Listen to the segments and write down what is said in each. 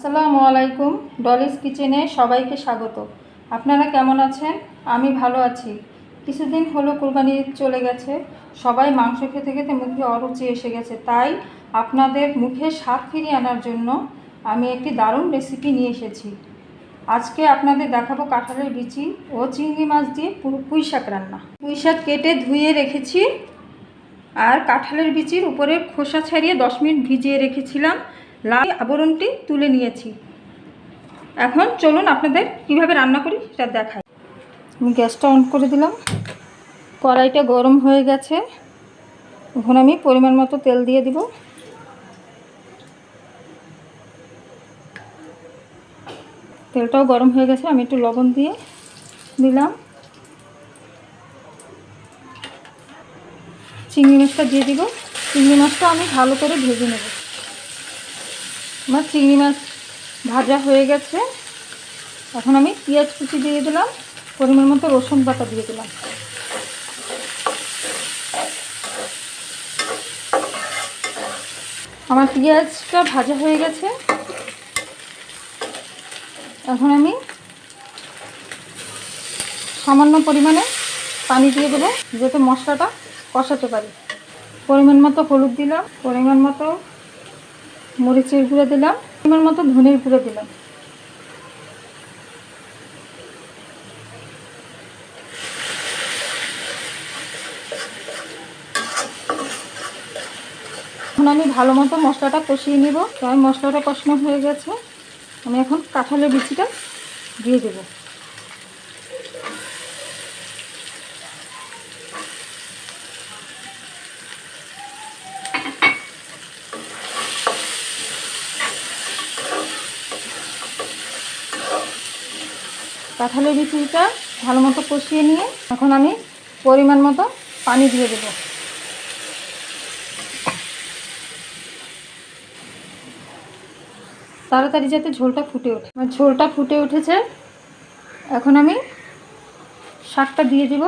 আসসালামু আলাইকুম, ডলিস কিচেনে সবাইকে স্বাগত। আপনারা কেমন আছেন? আমি ভালো আছি। কিছুদিন হলো কোরবানি চলে গেছে। সবাই মাংস খেতে খেতে মুখে অরুচি এসে গেছে। তাই আপনাদের মুখে স্বাদ ফিরিয়ে আনার জন্য আমি একটি দারুণ রেসিপি নিয়ে এসেছি। আজকে আপনাদের দেখাবো কাঁঠালের বিচি ও চিংড়ি মাছ দিয়ে পুঁই শাক রান্না। পুঁই শাক কেটে ধুয়ে রেখেছি আর কাঁঠালের বিচির উপরে খোসা ছাড়িয়ে দশ মিনিট ভিজিয়ে রেখেছিলাম। লাল আবরণটি তুলে নিয়েছি। এখন চলুন আপনাদের কীভাবে রান্না করি সেটা দেখাই। আমি গ্যাসটা অন করে দিলাম। কড়াইটা গরম হয়ে গেছে। এখন আমি পরিমাণ মতো তেল দিয়ে দিব। তেলটাও গরম হয়ে গেছে, আমি একটু লবণ দিয়ে দিলাম। চিংড়ি মাছটা দিয়ে দিব। চিংড়ি মাছটা আমি ভালো করে ভেজে নেব। আমার চিংড়ি মাছ ভাজা হয়ে গেছে। এখন আমি পেঁয়াজ কুচি দিয়ে দিলাম, পরিমাণ মতো রসুন বাটা দিয়ে দিলাম। আমার পেঁয়াজটা ভাজা হয়ে গেছে। এখন আমি সামান্য পরিমাণে পানি দিয়ে দেবো, যাতে মশলাটা কষাতে পারি। পরিমাণ মতো হলুদ দিলাম, পরিমাণ মতো মরিচের গুঁড়ো দিলাম, পরিমাণ মতো ধনের গুঁড়ো দিলাম। এখন আমি ভালো মতো মশলাটা কষিয়ে নিব। তো আমি মশলাটা কষানো হয়ে গেছে। আমি এখন কাঁঠালের বিচিটা দিয়ে দেবো। কাঁঠালের বিচুরিটা ভালো মতো কষিয়ে নিয়ে এখন আমি পরিমাণ মতো পানি দিয়ে দেব। তাড়াতাড়ি যাতে ঝোলটা ফুটে ওঠে। আমার ঝোলটা ফুটে উঠেছে। এখন আমি শাকটা দিয়ে দিব।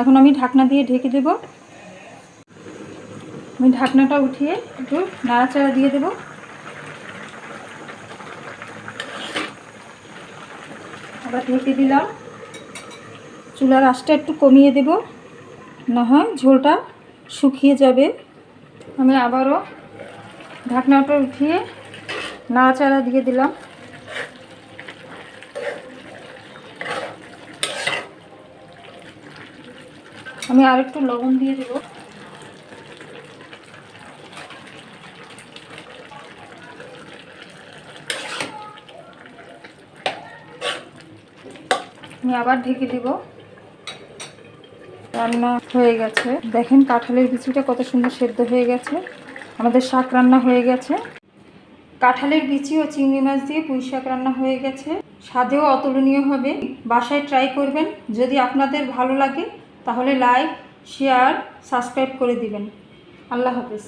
এখন আমি ঢাকনা দিয়ে ঢেকে দেব। আমি ঢাকনাটা উঠিয়ে একটু নাড়াচাড়া দিয়ে দেব। আবার ঢেকে দিলাম। চুলার আঁচটা একটু কমিয়ে দেব, না হয় ঝোলটা শুকিয়ে যাবে। আমি আবারও ঢাকনাটা উঠিয়ে নাড়াচাড়া দিয়ে দিলাম। আমি আর একটু লবণ দিয়ে দেবো। আমি আবার ঢেকে দিব। রান্না হয়ে গেছে। দেখেন কাঁঠালের বিচিটা কত সুন্দর সেদ্ধ হয়ে গেছে। আমাদের শাক রান্না হয়ে গেছে। কাঁঠালের বিচি ও চিংড়ি মাছ দিয়ে পুঁই শাক রান্না হয়ে গেছে। স্বাদেও অতুলনীয় হবে। বাসায় ট্রাই করবেন। যদি আপনাদের ভালো লাগে তাহলে লাইক শেয়ার সাবস্ক্রাইব করে দিবেন। আল্লাহ হাফিজ।